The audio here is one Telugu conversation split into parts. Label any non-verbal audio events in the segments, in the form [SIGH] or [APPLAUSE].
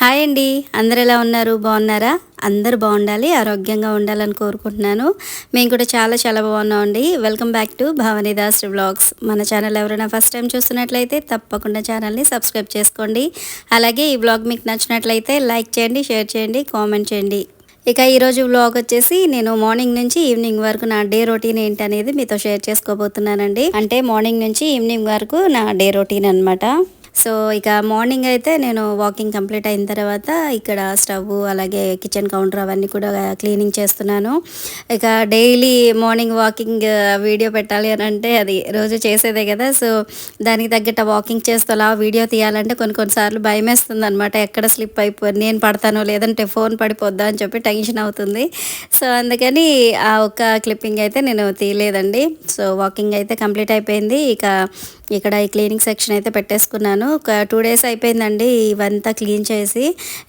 హాయ్ అండి. అందరు ఎలా ఉన్నారు? బాగున్నారా? అందరు బాగుండాలి ఆరోగ్యంగా ఉండాలని కోరుకుంటున్నాను. మేము కూడా చాలా చాలా బాగున్నామండి welcome back to Bhavanidas vlogs మన ఛానల్ ఎవరైనా ఫస్ట్ టైం చూస్తున్నట్లయితే తప్పకుండా ఛానల్ని సబ్స్క్రైబ్ చేసుకోండి. అలాగే ఈ వ్లాగ్ మీకు నచ్చినట్లయితే లైక్ చేయండి షేర్ చేయండి కామెంట్ చేయండి. ఇక ఈరోజు వ్లాగ్ వచ్చేసి నేను మార్నింగ్ నుంచి ఈవినింగ్ వరకు నా డే రొటీన్ ఏంటి అనేది మీతో షేర్ చేసుకోబోతున్నానండి. అంటే మార్నింగ్ నుంచి ఈవినింగ్ వరకు నా డే రొటీన్ అనమాట సో ఇక మార్నింగ్ అయితే నేను వాకింగ్ కంప్లీట్ అయిన తర్వాత ఇక్కడ స్టవ్ అలాగే కిచెన్ కౌంటర్ అవన్నీ కూడా క్లీనింగ్ చేస్తున్నాను. ఇక డైలీ మార్నింగ్ వాకింగ్ వీడియో పెట్టాలి అని అంటే అది రోజు చేసేదే కదా. సో దానికి తగ్గట్టు వాకింగ్ చేస్తూ అలా వీడియో తీయాలంటే కొన్ని కొన్నిసార్లు భయం వేస్తుంది అనమాట ఎక్కడ స్లిప్ అయిపో నేను పడతానో లేదంటే ఫోన్ పడిపోద్దా అని చెప్పి టెన్షన్ అవుతుంది. సో అందుకని ఆ ఒక్క క్లిప్పింగ్ అయితే నేను తీయలేదండి. సో వాకింగ్ అయితే కంప్లీట్ అయిపోయింది. ఇక ఇక్కడ ఈ క్లీనింగ్ సెక్షన్ అయితే పెట్టేసుకున్నాను. ఒక టూ డేస్ అయిపోయిందండి ఇవంతా క్లీన్ చేసి.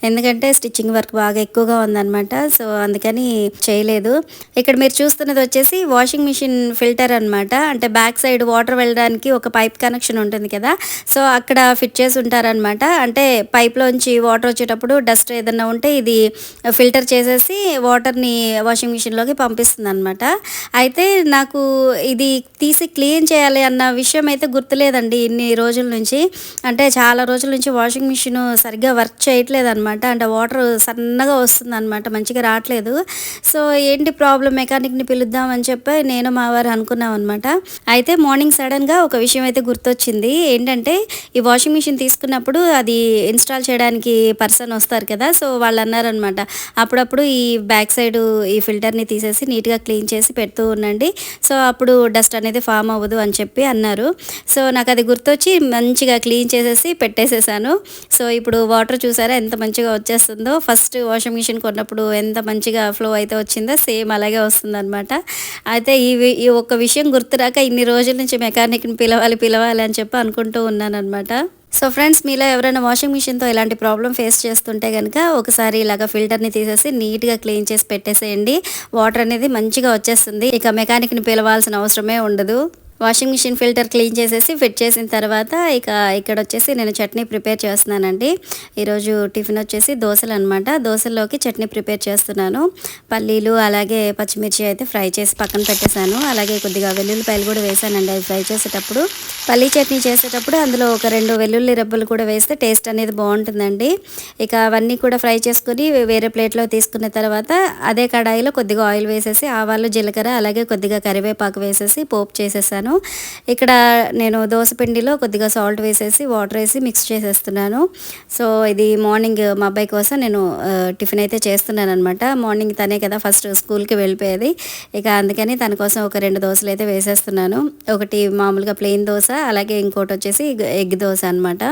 ఎందుకంటే స్టిచ్చింగ్ వర్క్ బాగా ఎక్కువగా ఉందన్నమాట. సో అందుకని చేయలేదు. ఇక్కడ మీరు చూస్తున్నది వచ్చేసి వాషింగ్ మిషన్ ఫిల్టర్ అనమాట అంటే బ్యాక్ సైడ్ వాటర్ వెళ్ళడానికి ఒక పైప్ కనెక్షన్ ఉంటుంది కదా. సో అక్కడ ఫిట్ చేసి ఉంటారనమాట అంటే పైప్లోంచి వాటర్ వచ్చేటప్పుడు డస్ట్ ఏదన్నా ఉంటే ఇది ఫిల్టర్ చేసేసి వాటర్ని వాషింగ్ మిషన్లోకి పంపిస్తుంది అనమాట అయితే నాకు ఇది తీసి క్లీన్ చేయాలి అన్న విషయం అయితే గుర్తు గుర్తులేదండి ఇన్ని రోజుల నుంచి. అంటే చాలా రోజుల నుంచి వాషింగ్ మిషన్ సరిగ్గా వర్క్ చేయట్లేదు అనమాట అంటే వాటర్ సన్నగా వస్తుంది అనమాట మంచిగా రావట్లేదు. సో ఏంటి ప్రాబ్లం మెకానిక్ని పిలుద్దామని చెప్పి నేను మా వారు అనుకున్నాం అనమాట అయితే మార్నింగ్ సడన్గా ఒక విషయం అయితే గుర్తొచ్చింది. ఏంటంటే ఈ వాషింగ్ మిషన్ తీసుకున్నప్పుడు అది ఇన్స్టాల్ చేయడానికి పర్సన్ వస్తారు కదా. సో వాళ్ళు అన్నారనమాట అప్పుడప్పుడు ఈ బ్యాక్ సైడ్ ఈ ఫిల్టర్ని తీసేసి నీట్గా క్లీన్ చేసి పెడుతూ ఉండండి. సో అప్పుడు డస్ట్ అనేది ఫామ్ అవ్వదు అని చెప్పి అన్నారు. సో సో నాకు అది గుర్తొచ్చి మంచిగా క్లీన్ చేసేసి పెట్టేసేసాను. సో ఇప్పుడు వాటర్ చూసారా ఎంత మంచిగా వచ్చేస్తుందో. ఫస్ట్ వాషింగ్ మిషన్ కొన్నప్పుడు ఎంత మంచిగా ఫ్లో అయితే వచ్చిందో సేమ్ అలాగే వస్తుందన్నమాట. అయితే ఈ ఈ ఒక్క విషయం గుర్తురాక ఇన్ని రోజుల నుంచి మెకానిక్ని పిలవాలి పిలవాలి అని చెప్పి అనుకుంటూ ఉన్నానన్నమాట. సో ఫ్రెండ్స్ మీలో ఎవరైనా వాషింగ్ మిషన్తో ఇలాంటి ప్రాబ్లం ఫేస్ చేస్తుంటే కనుక ఒకసారి ఇలాగ ఫిల్టర్ని తీసేసి నీట్గా క్లీన్ చేసి పెట్టేసేయండి. వాటర్ అనేది మంచిగా వచ్చేస్తుంది. ఇక మెకానిక్ని పిలవాల్సిన అవసరమే ఉండదు. వాషింగ్ మిషన్ ఫిల్టర్ క్లీన్ చేసేసి ఫిట్ చేసిన తర్వాత ఇక ఇక్కడ వచ్చేసి నేను చట్నీ ప్రిపేర్ చేస్తున్నానండి. ఈరోజు టిఫిన్ వచ్చేసి దోశలు అనమాట దోశల్లోకి చట్నీ ప్రిపేర్ చేస్తున్నాను. పల్లీలు అలాగే పచ్చిమిర్చి అయితే ఫ్రై చేసి పక్కన పెట్టేశాను. అలాగే కొద్దిగా వెల్లుల్లిపాయలు కూడా వేసానండి అవి ఫ్రై చేసేటప్పుడు. పల్లీ చట్నీ చేసేటప్పుడు అందులో ఒక రెండు వెల్లుల్లి రెబ్బలు కూడా వేస్తే టేస్ట్ అనేది బాగుంటుందండి. ఇక అవన్నీ కూడా ఫ్రై చేసుకుని వేరే ప్లేట్లో తీసుకున్న తర్వాత అదే కడాయిలో కొద్దిగా ఆయిల్ వేసేసి ఆవాలు జీలకర్ర అలాగే కొద్దిగా కరివేపాకు వేసేసి పోపు చేసేసాను. ఇక్కడ నేను దోశ పిండిలో కొద్దిగా సాల్ట్ వేసేసి వాటర్ వేసి మిక్స్ చేసేస్తున్నాను. సో ఇది మార్నింగ్ మా అబ్బాయి కోసం నేను టిఫిన్ అయితే చేస్తున్నాను అనమాట మార్నింగ్ తనే కదా ఫస్ట్ స్కూల్కి వెళ్ళిపోయేది. ఇక అందుకని తన కోసం ఒక రెండు దోశలు అయితే వేసేస్తున్నాను. ఒకటి మామూలుగా ప్లెయిన్ దోశ అలాగే ఇంకోటి వచ్చేసి ఎగ్ దోశ అనమాట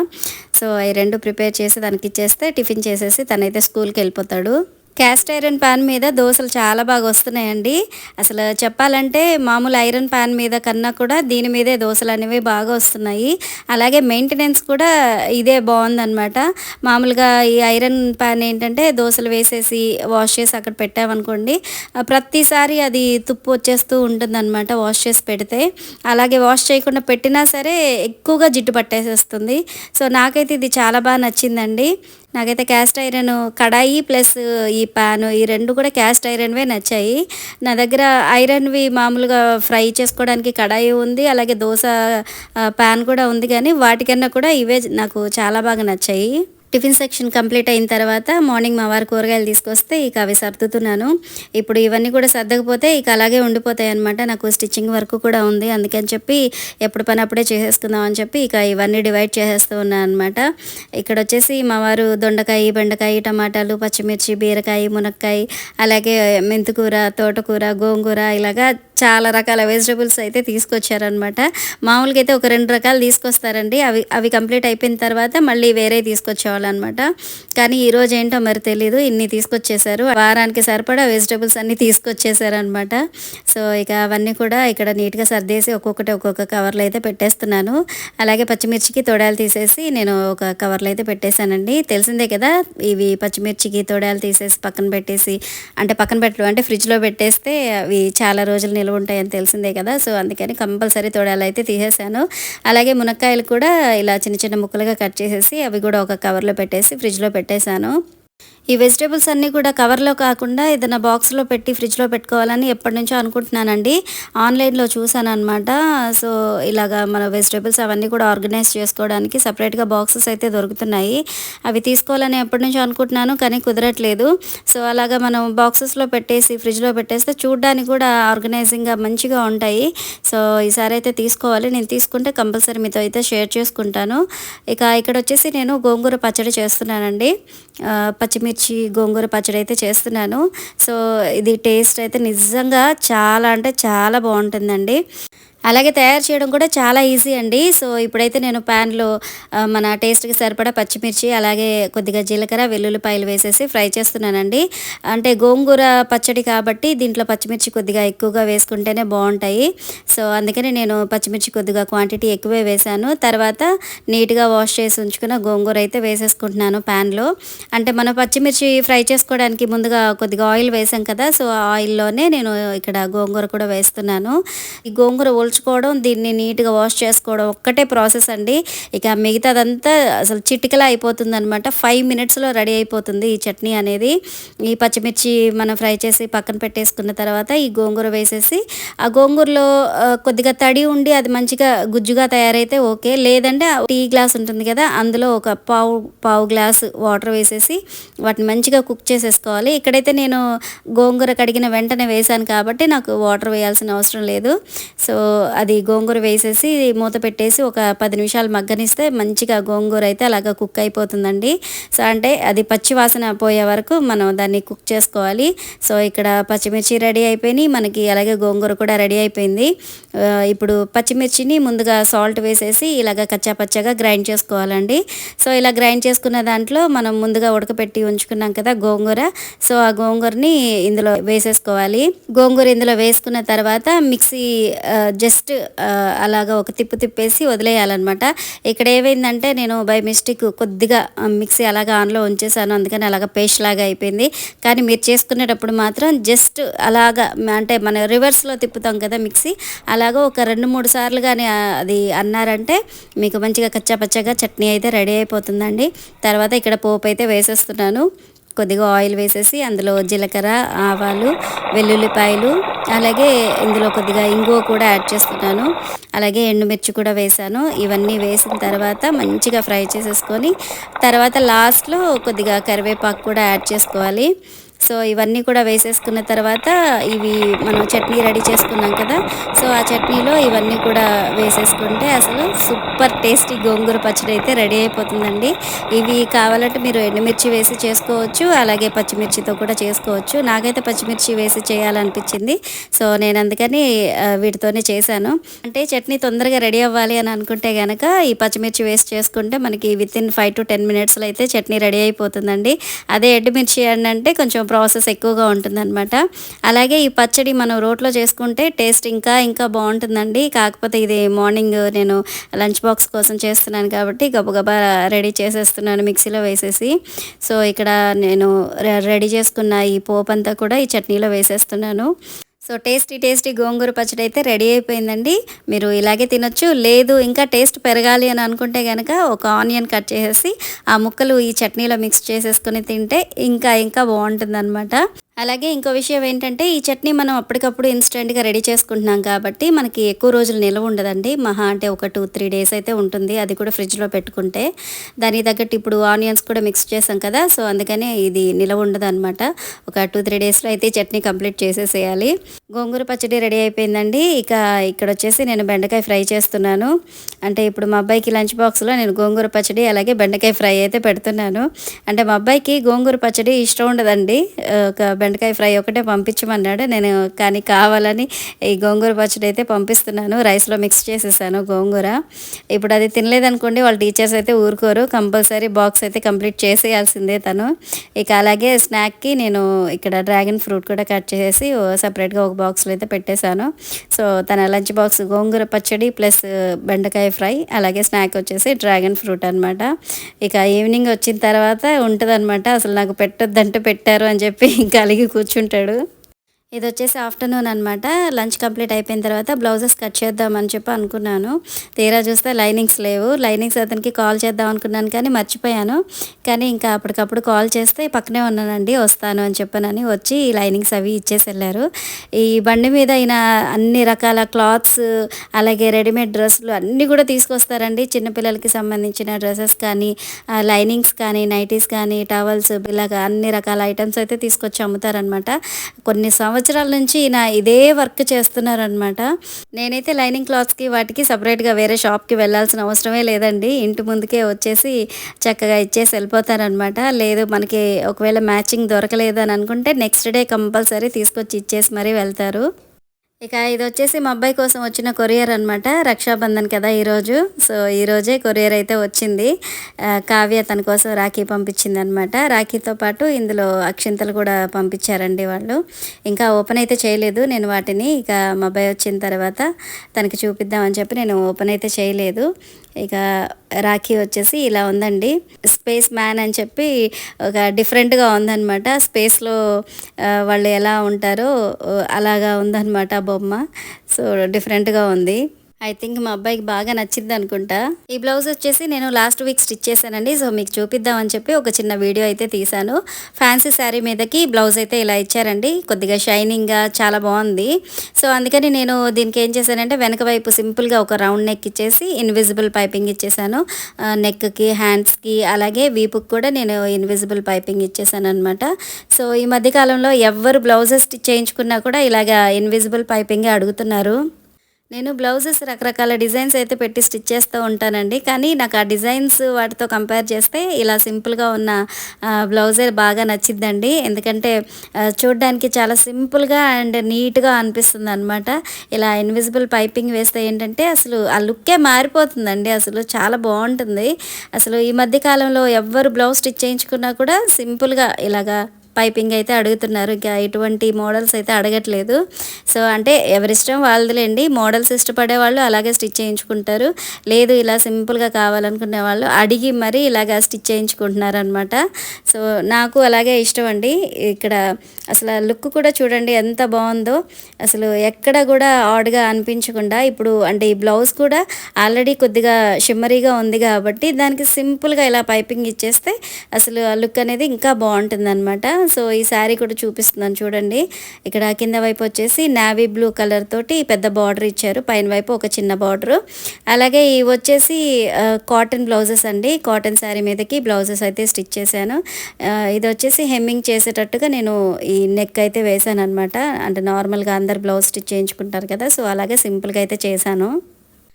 సో ఈ రెండు ప్రిపేర్ చేసి దానికి ఇచ్చేస్తే టిఫిన్ చేసేసి తనైతే స్కూల్కి వెళ్ళిపోతాడు. క్యాస్ట్ ఐరన్ ప్యాన్ మీద దోశలు చాలా బాగా వస్తున్నాయండి. అసలు చెప్పాలంటే మామూలు ఐరన్ ప్యాన్ మీద కన్నా కూడా దీని మీదే దోశలు అనేవి బాగా వస్తున్నాయి. అలాగే మెయింటెనెన్స్ కూడా ఇదే బాగుందనమాట మామూలుగా ఈ ఐరన్ ప్యాన్ ఏంటంటే దోశలు వేసేసి వాష్ చేసి అక్కడ పెట్టామనుకోండి ప్రతిసారి అది తుప్పు వచ్చేస్తూ ఉంటుందన్నమాట వాష్ చేసి పెడితే. అలాగే వాష్ చేయకుండా పెట్టినా సరే ఎక్కువగా జిడ్డు పట్టేసేస్తుంది. సో నాకైతే ఇది చాలా బాగా నచ్చిందండి. నాకైతే క్యాస్ట్ ఐరన్ కడాయి ప్లస్ ఈ పాన్ ఈ రెండు కూడా క్యాస్ట్ ఐరన్వే నచ్చాయి. నా దగ్గర ఐరన్వి మామూలుగా ఫ్రై చేసుకోవడానికి కడాయి ఉంది అలాగే దోశ పాన్ కూడా ఉంది కానీ వాటికన్నా కూడా ఇవే నాకు చాలా బాగా నచ్చాయి. టిఫిన్ సెక్షన్ కంప్లీట్ అయిన తర్వాత మార్నింగ్ మా వారు కూరగాయలు తీసుకొస్తే ఇక అవి సర్దుతున్నాను. ఇప్పుడు ఇవన్నీ కూడా సర్దకపోతే ఇక అలాగే ఉండిపోతాయి అనమాట నాకు స్టిచ్చింగ్ వర్క్ కూడా ఉంది. అందుకని చెప్పి ఎప్పుడు పని అప్పుడే చేసేసుకుందాం అని చెప్పి ఇక ఇవన్నీ డివైడ్ చేసేస్తూ ఉన్నాను అనమాట ఇక్కడ వచ్చేసి మా వారు దొండకాయ బెండకాయ టమాటాలు పచ్చిమిర్చి బీరకాయ మునక్కాయ అలాగే మెంతికూర తోటకూర గోంగూర ఇలాగా చాలా రకాల వెజిటబుల్స్ అయితే తీసుకొచ్చారనమాట మామూలుగా అయితే ఒక రెండు రకాలు తీసుకొస్తారండి. అవి అవి కంప్లీట్ అయిపోయిన తర్వాత మళ్ళీ వేరే తీసుకొచ్చేవాళ్ళనమాట కానీ ఈరోజు ఏంటో మరి తెలీదు. ఇన్ని తీసుకొచ్చేసారు వారానికి సరిపడా వెజిటబుల్స్ అన్ని తీసుకొచ్చేసారనమాట సో ఇక అవన్నీ కూడా ఇక్కడ నీట్గా సర్దేసి ఒక్కొక్కటి ఒక్కొక్క కవర్లో అయితే పెట్టేస్తున్నాను. అలాగే పచ్చిమిర్చికి తొడాలు తీసేసి నేను ఒక కవర్లో అయితే పెట్టేశానండి. తెలిసిందే కదా ఇవి పచ్చిమిర్చికి తొడాలు తీసేసి పక్కన పెట్టేసి అంటే పక్కన పెట్టడం అంటే ఫ్రిడ్జ్లో పెట్టేస్తే అవి చాలా రోజులు నిల్వ ఉంటాయని తెలిసిందే కదా. సో అందుకని కంపల్సరీ తొడాలు అయితే తీసేసాను అలాగే మునక్కాయలు కూడా ఇలా చిన్న చిన్న ముక్కలుగా కట్ చేసేసి అవి కూడా ఒక కవర్లో పెట్టేసి ఫ్రిడ్జ్లో పెట్టేశాను. ఈ వెజిటేబుల్స్ అన్నీ కూడా కవర్లో కాకుండా ఏదైనా బాక్స్లో పెట్టి ఫ్రిడ్జ్లో పెట్టుకోవాలని ఎప్పటి నుంచో అనుకుంటున్నానండి. ఆన్లైన్లో చూసాను అనమాట సో ఇలాగా మన వెజిటేబుల్స్ అవన్నీ కూడా ఆర్గనైజ్ చేసుకోవడానికి సపరేట్గా బాక్సెస్ అయితే దొరుకుతున్నాయి. అవి తీసుకోవాలని ఎప్పటి నుంచో అనుకుంటున్నాను కానీ కుదరట్లేదు. సో అలాగా మనం బాక్సెస్లో పెట్టేసి ఫ్రిడ్జ్లో పెట్టేస్తే చూడడానికి కూడా ఆర్గనైజింగ్గా మంచిగా ఉంటాయి. సో ఈసారి అయితే తీసుకోవాలి. నేను తీసుకుంటే కంపల్సరీ మీతో అయితే షేర్ చేసుకుంటాను. ఇక ఇక్కడ వచ్చేసి నేను గోంగూర పచ్చడి చేస్తున్నానండి. పచ్చిమిర్చి గోంగూర పచ్చడి అయితే చేస్తున్నాను. సో ఇది టేస్ట్ అయితే నిజంగా చాలా అంటే చాలా బాగుంటుందండి. అలాగే తయారు చేయడం కూడా చాలా ఈజీ అండి. సో ఇప్పుడైతే నేను ప్యాన్లో మన టేస్ట్కి సరిపడా పచ్చిమిర్చి అలాగే కొద్దిగా జీలకర్ర వెల్లుల్లిపాయలు వేసేసి ఫ్రై చేస్తున్నానండి. అంటే గోంగూర పచ్చడి కాబట్టి దీంట్లో పచ్చిమిర్చి కొద్దిగా ఎక్కువగా వేసుకుంటేనే బాగుంటాయి. సో అందుకని నేను పచ్చిమిర్చి కొద్దిగా క్వాంటిటీ ఎక్కువే వేశాను. తర్వాత నీట్గా వాష్ చేసి ఉంచుకున్న గోంగూర అయితే వేసేసుకుంటున్నాను ప్యాన్లో. అంటే మనం పచ్చిమిర్చి ఫ్రై చేసుకోవడానికి ముందుగా కొద్దిగా ఆయిల్ వేసాం కదా సో ఆ ఆయిల్లోనే నేను ఇక్కడ గోంగూర కూడా వేస్తున్నాను. ఈ గోంగూర ఒలుచుకోవడం దీన్ని నీట్గా వాష్ చేసుకోవడం ఒక్కటే ప్రాసెస్ అండి. ఇక మిగతాదంతా అసలు చిటికలా అయిపోతుంది అనమాట ఫైవ్ మినిట్స్లో రెడీ అయిపోతుంది ఈ చట్నీ అనేది. ఈ పచ్చిమిర్చి మనం ఫ్రై చేసి పక్కన పెట్టేసుకున్న తర్వాత ఈ గోంగూర వేసేసి ఆ గోంగూరలో కొద్దిగా తడి ఉండి అది మంచిగా గుజ్జుగా తయారైతే ఓకే. లేదంటే టీ గ్లాస్ ఉంటుంది కదా అందులో ఒక పావు పావు గ్లాస్ వాటర్ వేసేసి వాటిని మంచిగా కుక్ చేసేసుకోవాలి. ఇక్కడైతే నేను గోంగూర కడిగిన వెంటనే వేసాను కాబట్టి నాకు వాటర్ వేయాల్సిన అవసరం లేదు. సో అది గోంగూర వేసేసి మూత పెట్టేసి ఒక పది నిమిషాలు మగ్గనిస్తే మంచిగా గోంగూర అయితే అలాగా కుక్ అయిపోతుందండి. సో అంటే అది పచ్చి వాసన పోయే వరకు మనం దాన్ని కుక్ చేసుకోవాలి. సో ఇక్కడ పచ్చిమిర్చి రెడీ అయిపోయినాయి. మనకి అలాగే గోంగూర కూడా రెడీ అయిపోయింది. ఇప్పుడు పచ్చిమిర్చిని ముందుగా సాల్ట్ వేసేసి ఇలాగ కచ్చా పచ్చగా గ్రైండ్ చేసుకోవాలండి. సో ఇలా గ్రైండ్ చేసుకున్న దాంట్లో మనం ముందుగా ఉడకపెట్టి ఉంచుకున్నాం కదా గోంగూర. సో ఆ గోంగూరని ఇందులో వేసేసుకోవాలి. గోంగూర ఇందులో వేసుకున్న తర్వాత మిక్సీ జస్ట్ అలాగా ఒక తిప్పు తిప్పేసి వదిలేయాలన్నమాట. ఇక్కడ ఏమైందంటే నేను బై మిస్టేక్ కొద్దిగా మిక్సీ అలాగా ఆన్లో ఉంచేసాను అందుకని అలాగ పేస్ట్ లాగా అయిపోయింది. కానీ మీరు చేసుకునేటప్పుడు మాత్రం జస్ట్ అలాగా అంటే మన రివర్స్లో తిప్పుతాం కదా మిక్సీ. అలాగా ఒక రెండు మూడు సార్లు కానీ అది అన్నారంటే మీకు మంచిగా కచ్చాపచ్చగా చట్నీ అయితే రెడీ అయిపోతుందండి. తర్వాత ఇక్కడ పోపు అయితే వేసేస్తున్నాను. కొద్దిగా ఆయిల్ వేసేసి అందులో జీలకర్ర ఆవాలు వెల్లుల్లిపాయలు అలాగే ఇందులో కొద్దిగా ఇంగువ కూడా యాడ్ చేస్తున్నాను అలాగే ఎండుమిర్చి కూడా వేసాను. ఇవన్నీ వేసిన తర్వాత మంచిగా ఫ్రై చేసేసుకొని తర్వాత లాస్ట్లో కొద్దిగా కరివేపాకు కూడా యాడ్ చేసుకోవాలి. సో ఇవన్నీ కూడా వేసేసుకున్న తర్వాత ఇవి మనం చట్నీ రెడీ చేసుకున్నాం కదా సో ఆ చట్నీలో ఇవన్నీ కూడా వేసేసుకుంటే అసలు సూపర్ టేస్టీ గోంగూర పచ్చడి అయితే రెడీ అయిపోతుందండి. ఇవి కావాలంటే మీరు ఎండుమిర్చి వేసి చేసుకోవచ్చు అలాగే పచ్చిమిర్చితో కూడా చేసుకోవచ్చు. నాకైతే పచ్చిమిర్చి వేసి చేయాలనిపించింది సో నేను అందుకని వీటితోనే చేశాను. అంటే చట్నీ తొందరగా రెడీ అవ్వాలి అని అనుకుంటే కనుక ఈ పచ్చిమిర్చి వేసి చేసుకుంటే మనకి with in five to ten మినిట్స్లో అయితే చట్నీ రెడీ అయిపోతుందండి. అదే ఎండుమిర్చి అంటే కొంచెం ప్రాసెస్ ఎక్కువగా ఉంటుందన్నమాట. అలాగే ఈ పచ్చడి మనం రోట్లో చేసుకుంటే టేస్ట్ ఇంకా ఇంకా బాగుంటుందండి. కాకపోతే ఇది మార్నింగ్ నేను లంచ్ బాక్స్ కోసం చేస్తున్నాను కాబట్టి గబగబా రెడీ చేసేస్తున్నాను మిక్సీలో వేసేసి. సో ఇక్కడ నేను రెడీ చేసుకున్న ఈ పోపు అంతా కూడా ఈ చట్నీలో వేసేస్తున్నాను. సో టేస్టీ టేస్టీ గోంగూర పచ్చడి అయితే రెడీ అయిపోయిందండి. మీరు ఇలాగే తినొచ్చు. లేదు ఇంకా టేస్ట్ పెరగాలి అని అనుకుంటే కనుక ఒక ఆనియన్ కట్ చేసేసి ఆ ముక్కలు ఈ చట్నీలో మిక్స్ చేసేసుకుని తింటే ఇంకా ఇంకా బాగుంటుంది అలాగే ఇంకో విషయం ఏంటంటే ఈ చట్నీ మనం అప్పటికప్పుడు ఇన్స్టెంట్గా రెడీ చేసుకుంటున్నాం కాబట్టి మనకి ఎక్కువ రోజులు నిల్వ ఉండదండి. మహా అంటే ఒక టూ త్రీ డేస్ అయితే ఉంటుంది. అది కూడా ఫ్రిడ్జ్లో పెట్టుకుంటే దానికి తగ్గట్టు ఇప్పుడు ఆనియన్స్ కూడా మిక్స్ చేసాం కదా సో అందుకనే ఇది నిల్వ ఉండదు అనమాట ఒక టూ త్రీ డేస్లో అయితే చట్నీ కంప్లీట్ చేసేసేయాలి. గోంగూర పచ్చడి రెడీ అయిపోయిందండి. ఇక ఇక్కడ వచ్చేసి నేను బెండకాయ ఫ్రై చేస్తున్నాను. అంటే ఇప్పుడు మా అబ్బాయికి లంచ్ బాక్స్లో నేను గోంగూర పచ్చడి అలాగే బెండకాయ ఫ్రై అయితే పెడుతున్నాను. అంటే మా అబ్బాయికి గోంగూర పచ్చడి ఇష్టం ఉండదండి. ఒక బెండకాయ ఫ్రై ఒకటే పంపించమన్నాడు. నేను కానీ కావాలని ఈ గోంగూర పచ్చడి అయితే పంపిస్తున్నాను. రైస్లో మిక్స్ చేసేసాను గోంగూర. ఇప్పుడు అది తినలేదనుకోండి వాళ్ళ టీచర్స్ అయితే ఊరుకోరు. కంపల్సరీ బాక్స్ అయితే కంప్లీట్ చేసేయాల్సిందే తను. ఇక అలాగే స్నాక్కి నేను ఇక్కడ డ్రాగన్ ఫ్రూట్ కూడా కట్ చేసి సపరేట్గా ఒక బాక్స్లో అయితే పెట్టేశాను. సో తన లంచ్ బాక్స్ గోంగూర పచ్చడి ప్లస్ బెండకాయ ఫ్రై అలాగే స్నాక్ వచ్చేసి డ్రాగన్ ఫ్రూట్ అనమాట ఇక ఈవినింగ్ వచ్చిన తర్వాత ఉంటుంది అసలు నాకు పెట్టొద్దంటే పెట్టారు అని చెప్పి [LAUGHS] కలిగి కూర్చుంటాడు. ఇది వచ్చేసి ఆఫ్టర్నూన్ అనమాట లంచ్ కంప్లీట్ అయిపోయిన తర్వాత బ్లౌజెస్ కట్ చేద్దామని చెప్పి అనుకున్నాను. తీరా చూస్తే లైనింగ్స్ లేవు. లైనింగ్స్ అతనికి కాల్ చేద్దాం అనుకున్నాను కానీ మర్చిపోయాను. కానీ ఇంకా అప్పటికప్పుడు కాల్ చేస్తే పక్కనే ఉన్నానండి వస్తాను అని చెప్పానని వచ్చి ఈ లైనింగ్స్ అవి ఇచ్చేసి వెళ్ళారు. ఈ బండి మీద అయిన అన్ని రకాల క్లాత్స్ అలాగే రెడీమేడ్ డ్రెస్సులు అన్నీ కూడా తీసుకొస్తారండి. చిన్నపిల్లలకి సంబంధించిన డ్రెస్సెస్ కానీ లైనింగ్స్ కానీ నైటీస్ కానీ టవల్స్ ఇలాగా అన్ని రకాల ఐటమ్స్ అయితే తీసుకొచ్చి అమ్ముతారనమాట కొన్ని సంవత్సరాలు సంవత్సరాల నుంచి నా ఇదే వర్క్ చేస్తున్నారనమాట నేనైతే లైనింగ్ క్లాత్స్కి వాటికి సపరేట్గా వేరే షాప్కి వెళ్ళాల్సిన అవసరమే లేదండి. ఇంటి ముందుకే వచ్చేసి చక్కగా ఇచ్చేసి వెళ్ళిపోతారనమాట లేదు మనకి ఒకవేళ మ్యాచింగ్ దొరకలేదు అని అనుకుంటే నెక్స్ట్ డే కంపల్సరీ తీసుకొచ్చి ఇచ్చేసి మరీ వెళ్తారు. ఇక ఇది వచ్చేసి మా అబ్బాయి కోసం వచ్చిన కొరియర్ అనమాట రక్షాబంధన్ కదా ఈరోజు సో ఈరోజే కొరియర్ అయితే వచ్చింది. కావ్య తన కోసం రాఖీ పంపించింది అనమాట రాఖీతో పాటు ఇందులో అక్షింతలు కూడా పంపించారండి వాళ్ళు. ఇంకా ఓపెన్ అయితే చేయలేదు నేను వాటిని. ఇక మా అబ్బాయి వచ్చిన తర్వాత తనకి చూపిద్దామని చెప్పి నేను ఓపెన్ అయితే చేయలేదు. ఇక రాఖీ వచ్చేసి ఇలా ఉందండి. స్పేస్ మ్యాన్ అని చెప్పి ఒక డిఫరెంట్గా ఉందన్నమాట. స్పేస్లో వాళ్ళు ఎలా ఉంటారో అలాగా ఉందన్నమాట బొమ్మ. సో డిఫరెంట్గా ఉంది. ఐ థింక్ మా అబ్బాయికి బాగా నచ్చింది అనుకుంటా. ఈ బ్లౌజ్ వచ్చేసి నేను లాస్ట్ వీక్ స్టిచ్ చేశానండి. సో మీకు చూపిద్దామని చెప్పి ఒక చిన్న వీడియో అయితే తీశాను. ఫ్యాన్సీ శారీ మీదకి బ్లౌజ్ అయితే ఇలా ఇచ్చారండి. కొద్దిగా షైనింగ్గా చాలా బాగుంది. సో అందుకని నేను దీనికి ఏం చేశానంటే వెనక వైపు సింపుల్గా ఒక రౌండ్ నెక్ ఇచ్చేసి ఇన్విజిబుల్ పైపింగ్ ఇచ్చేసాను. నెక్కి హ్యాండ్స్కి అలాగే వీపుకి కూడా నేను ఇన్విజిబుల్ పైపింగ్ ఇచ్చేసాను అనమాట సో ఈ మధ్యకాలంలో ఎవరు బ్లౌజెస్ స్టిచ్ చేయించుకున్నా కూడా ఇలాగా ఇన్విజిబుల్ పైపింగే అడుగుతున్నారు. నేను బ్లౌజెస్ రకరకాల డిజైన్స్ అయితే పెట్టి స్టిచ్ చేస్తూ ఉంటానండి. కానీ నాకు ఆ డిజైన్స్ వాటితో కంపేర్ చేస్తే ఇలా సింపుల్గా ఉన్న బ్లౌజే బాగా నచ్చిద్దండి. ఎందుకంటే చూడడానికి చాలా సింపుల్గా అండ్ నీట్గా అనిపిస్తుంది అనమాట ఇలా ఇన్విజిబుల్ పైపింగ్ వేస్తే ఏంటంటే అసలు ఆ లుక్కే మారిపోతుందండి. అసలు చాలా బాగుంటుంది. అసలు ఈ మధ్య కాలంలో ఎవ్వరు బ్లౌజ్ స్టిచ్ చేయించుకున్నా కూడా సింపుల్గా ఇలాగా పైపింగ్ అయితే అడుగుతున్నారు. ఇంకా ఎటువంటి మోడల్స్ అయితే అడగట్లేదు. సో అంటే ఎవరిష్టం వాళ్ళదిలేండి. మోడల్స్ ఇష్టపడే వాళ్ళు అలాగే స్టిచ్ చేయించుకుంటారు. లేదు ఇలా సింపుల్గా కావాలనుకునే వాళ్ళు అడిగి మరీ ఇలాగా స్టిచ్ చేయించుకుంటున్నారు అనమాట సో నాకు అలాగే ఇష్టం అండి ఇక్కడ అసలు లుక్ కూడా చూడండి ఎంత బాగుందో. అసలు ఎక్కడ కూడా ఆడ్గా అనిపించకుండా ఇప్పుడు అంటే ఈ బ్లౌజ్ కూడా ఆల్రెడీ కొద్దిగా షిమ్మరీగా ఉంది కాబట్టి దానికి సింపుల్గా ఇలా పైపింగ్ ఇచ్చేస్తే అసలు ఆ లుక్ అనేది ఇంకా బాగుంటుంది అనమాట సో ఈ శారీ కూడా చూపిస్తున్నాను చూడండి. ఇక్కడ కింద వైపు వచ్చేసి నావీ బ్లూ కలర్ తోటి పెద్ద బార్డర్ ఇచ్చారు. పైన వైపు ఒక చిన్న బార్డర్ అలాగే ఇవి వచ్చేసి కాటన్ బ్లౌజెస్ అండి. కాటన్ శారీ మీదకి బ్లౌజెస్ అయితే స్టిచ్ చేశాను. ఇది వచ్చేసి హెమ్మింగ్ చేసేటట్టుగా నేను ఈ నెక్ అయితే వేసాను అనమాట అంటే నార్మల్గా అందరు బ్లౌజ్ స్టిచ్ చేయించుకుంటారు కదా. సో అలాగే సింపుల్గా అయితే చేశాను.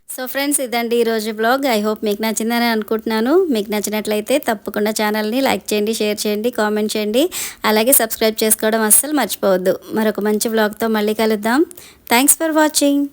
సో ఫ్రెండ్స్ ఇదండి ఈరోజు బ్లాగ్ ఐ హోప్ మీకు నచ్చిందని అనుకుంటున్నాను. మీకు నచ్చినట్లయితే తప్పకుండా ఛానల్ని లైక్ చేయండి షేర్ చేయండి కామెంట్ చేయండి. అలాగే సబ్స్క్రైబ్ చేసుకోవడం అస్సలు మర్చిపోవద్దు. మరొక మంచి బ్లాగ్తో మళ్ళీ కలుద్దాం. Thanks for watching